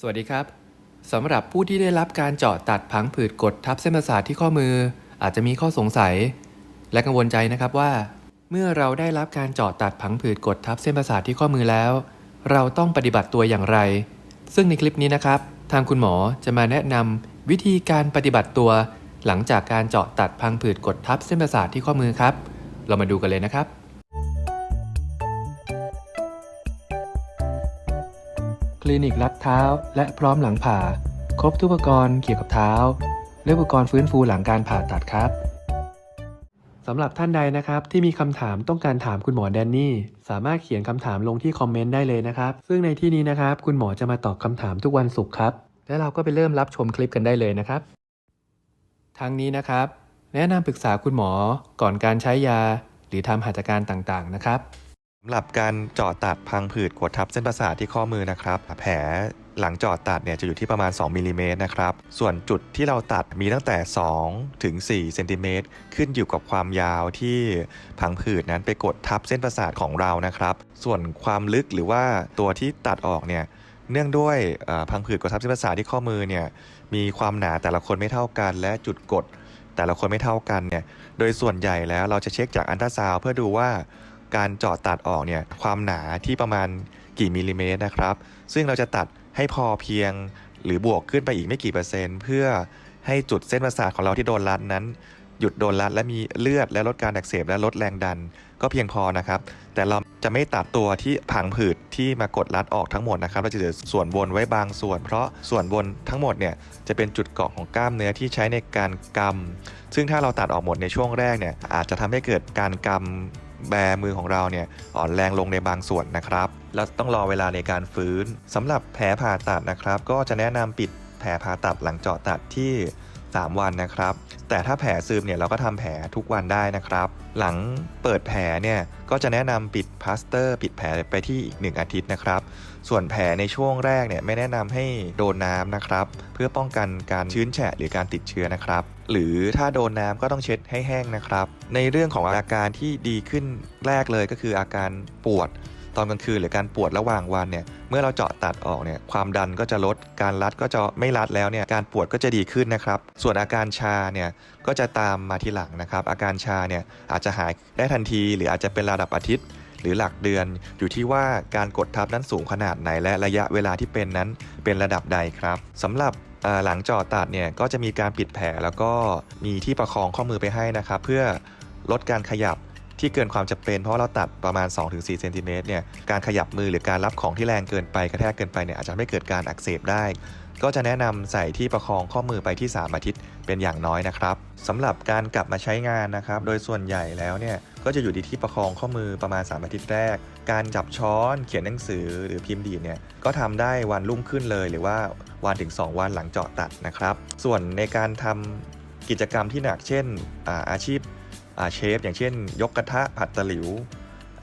สวัสดีครับสำหรับผู้ที่ได้รับการเจาะตัดผังผืดกดทับเส้นประสาทที่ข้อมือ อาจจะมีข้อสงสัย และกังวลใจนะครับว่า เมื่อเราได้รับการเจาะตัดผังผืดกดทับเส้นประสาทที่ข้อมือแล้ว เราต้องปฏิบัติตัวอย่างไร ซึ่งในคลิปนี้นะครับ ทางคุณหมอจะมาแนะนำวิธีการปฏิบัติตัว หลังจากการเจาะตัดพังผืดกดทับเส้นประสาทที่ข้อมือครับ เรามาดูกันเลยนะครับ ลินิกรัดเท้า และพร้อมหลังผ่า ครบทุกอุปกรณ์เกี่ยวกับเท้า และอุปกรณ์ฟื้นฟูหลังการผ่าตัดครับสำหรับท่านใดนะครับที่มีคำถามต้องการถามคุณหมอแดนนี่ สามารถเขียนคำถามลงที่คอมเมนต์ได้เลยนะครับ ซึ่งในที่นี้นะครับ คุณหมอจะมาตอบคำถามทุกวันศุกร์ครับ และเราก็ไปเริ่มรับชมคลิปกันได้เลยนะครับ ทั้งนี้นะครับ แนะนำปรึกษาคุณหมอก่อนการใช้ยา หรือทำหัตถการต่างๆนะครับ สำหรับการเจาะตัดพังผืดกดทับเส้นประสาทที่ข้อมือนะครับ แผลหลังเจาะตัดเนี่ยจะอยู่ที่ประมาณ 2มิลลิเมตรนะครับ ส่วนจุดที่เราตัดมีตั้งแต่ 2 ถึง 4 เซนติเมตร ขึ้นอยู่กับความยาวที่พังผืดนั้นไปกดทับเส้นประสาทของเรานะครับ ส่วนความลึกหรือว่าตัวที่ตัดออกเนี่ย เนื่องด้วยพังผืดกดทับเส้นประสาทที่ข้อมือเนี่ย มีความหนาแต่ละคนไม่เท่ากัน และจุดกดแต่ละคนไม่เท่ากันเนี่ย โดยส่วนใหญ่แล้วเราจะเช็คจากอันตราซาวเพื่อดูว่า การเจาะตัดออกเนี่ยความหนาที่ประมาณกี่มิลลิเมตรนะครับ ซึ่งเราจะตัดให้พอเพียงหรือบวกขึ้นไปอีกไม่กี่เปอร์เซ็นต์ เพื่อให้จุดเส้นประสาทของเราที่โดนรัดนั้น หยุดโดนรัดและมีเลือดและลดการอักเสบและลดแรงดัน ก็เพียงพอนะครับ แต่เราจะไม่ตัดตัวที่ผังผืดที่มากดรัดออกทั้งหมดนะครับ เราจะเหลือส่วนบนไว้บางส่วน เพราะส่วนบนทั้งหมดเนี่ยจะเป็นจุดเกาะของกล้ามเนื้อที่ใช้ในการกำซึ่งถ้าเราตัดออกหมดในช่วงแรกเนี่ยอาจจะทำให้เกิดการกำ แบมือของเราเนี่ยอ่อนแรงลงในบางส่วนนะครับ แล้วต้องรอเวลาในการฟื้นสำหรับแผลผ่าตัดนะครับ ก็จะแนะนำปิดแผลผ่าตัดหลังเจาะตัดที่ 3 วันนะครับ แต่ถ้าแผลซึมเนี่ยเราก็ทำแผลทุกวันได้นะครับ หลังเปิดแผลเนี่ยก็จะแนะนำปิดพลาสเตอร์ ปิดแผลไปที่อีก 1 อาทิตย์นะครับ ส่วนแผลในช่วงแรกเนี่ยไม่แนะนำให้โดนน้ำนะครับ เพื่อป้องกันการชื้นแฉะหรือการติดเชื้อนะครับ หรือถ้าโดนน้ำก็ต้องเช็ดให้แห้งนะครับ ในเรื่องของอาการที่ดีขึ้นแรกเลยก็คืออาการปวด ตอนกลางคืนหรือการปวดระหว่างวันเนี่ยเมื่อเราเจาะตัดออกเนี่ยความดันก็จะลดการรัดก็จะไม่รัดแล้วเนี่ยการปวดก็จะดีขึ้นนะครับ ส่วนอาการชาเนี่ยก็จะตามมาทีหลังนะครับ อาการชาเนี่ยอาจจะหายได้ทันที หรืออาจจะเป็นระดับอาทิตย์ หรือหลักเดือนอยู่ที่ว่าการกดทับนั้นสูงขนาดไหนและระยะเวลาที่เป็นนั้นเป็นระดับใดครับสำหรับหลังเจาะตัดเนี่ยก็จะมีการปิดแผลแล้วก็มีที่ประคองข้อมือไปให้นะครับ เพื่อลดการขยับ ที่เกินความจำเป็นเพราะเราตัดประมาณ 2-4เซนติเมตรเนี่ยการขยับมือหรือการรับของที่แรงเกินไปกระแทกเกินไปเนี่ยอาจจะทำให้เกิดการอักเสบได้ ก็จะแนะนำใส่ที่ประคองข้อมือไปที่ 3 อาทิตย์เป็นอย่างน้อยนะครับสำหรับการกลับมาใช้งานนะครับ โดยส่วนใหญ่แล้วเนี่ยก็จะอยู่ที่ที่ประคองข้อมือประมาณ 3 อาทิตย์แรก การจับช้อน เขียนหนังสือหรือพิมพ์ดีดเนี่ยก็ทำได้วันรุ่งขึ้นเลย หรือว่าวันถึง 2 วันหลังเจาะตัดนะครับ ส่วนในการทำกิจกรรมที่หนักเช่นอาอาชีพ อาเชฟอย่างเช่น ยกกระทะผัดตะหลิว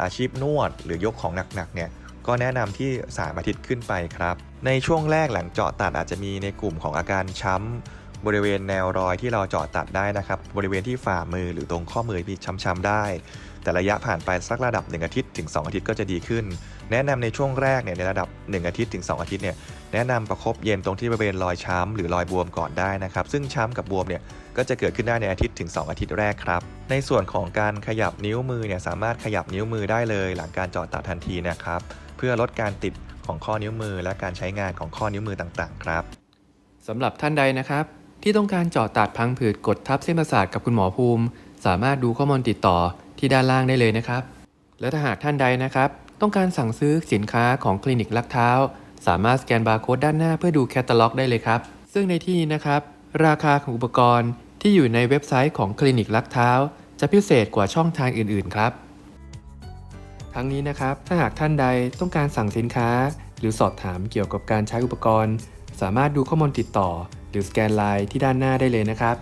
อาชีพนวด หรือยกของหนักๆเนี่ยก็แนะนำที่ 3 อาทิตย์ขึ้นไปครับ ในช่วงแรกหลังเจาะตัดอาจจะมีในกลุ่มของอาการช้ำบริเวณแนวรอยที่เราเจาะตัดได้นะครับ บริเวณที่ฝ่ามือหรือตรงข้อมือมีช้ำๆได้ แต่ระยะผ่านไปสักระดับ 1 อาทิตย์ถึง 2 อาทิตย์ก็จะดีขึ้น แนะนำในช่วงแรกเนี่ยในระดับ 1 อาทิตย์ถึง 2 อาทิตย์เนี่ย แนะนำประคบเย็นตรงที่บริเวณรอยช้ำหรือรอยบวมก่อนได้นะครับ ซึ่งช้ำกับบวมเนี่ยก็จะเกิดขึ้นได้ในอาทิตย์ถึง 2 อาทิตย์แรกครับ ในส่วนของการขยับนิ้วมือเนี่ยสามารถขยับนิ้วมือได้เลย หลังการเจาะตัดทันทีนะครับ เพื่อลดการติดของข้อนิ้วมือ และการใช้งานของข้อนิ้วมือต่างๆ ครับสำหรับท่านใดนะครับ ที่ต้องการเจาะตัดพังผืดกดทับเส้นประสาทกับคุณหมอภูมิ สามารถดูข้อมูลติดต่อที่ด้านล่างได้เลยนะครับ และถ้าหากท่านใดนะครับ ต้องการสั่งซื้อสินค้าของคลินิกลักเท้า สามารถสแกนบาร์โค้ดด้านหน้าเพื่อดูแคตตาล็อกได้เลยครับ ซึ่งในที่นี้นะครับ ราคาของอุปกรณ์ที่อยู่ในเว็บไซต์ของคลินิกลักเท้า จะพิเศษกว่าช่องทางอื่น ๆ ครับ ทั้งนี้นะครับ ถ้าหากท่านใดต้องการสั่งสินค้า หรือสอบถามเกี่ยวกับการใช้อุปกรณ์ สามารถดูข้อมูลติดต่อ หรือสแกนไลน์ที่ด้านหน้าได้เลยนะครับ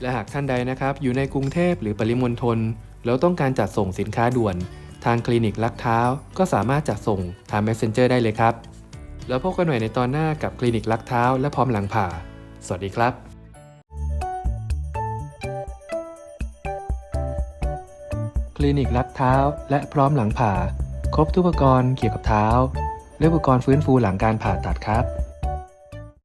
และหากท่านใดนะครับ อยู่ในกรุงเทพหรือปริมณฑลแล้วต้องการจัดส่งสินค้าด่วน ทางคลินิกลักเท้า ก็สามารถจัดส่งทาง Messenger ได้เลยครับ แล้วพบกันใหม่ในตอนหน้ากับคลินิกลักเท้าและพร้อมหลังผ่า สวัสดีครับคลินิกลักเท้าและพร้อมหลังผ่า ครบทุกอุปกรณ์เกี่ยวกับเท้า และอุปกรณ์ฟื้นฟูหลังการผ่าตัดครับ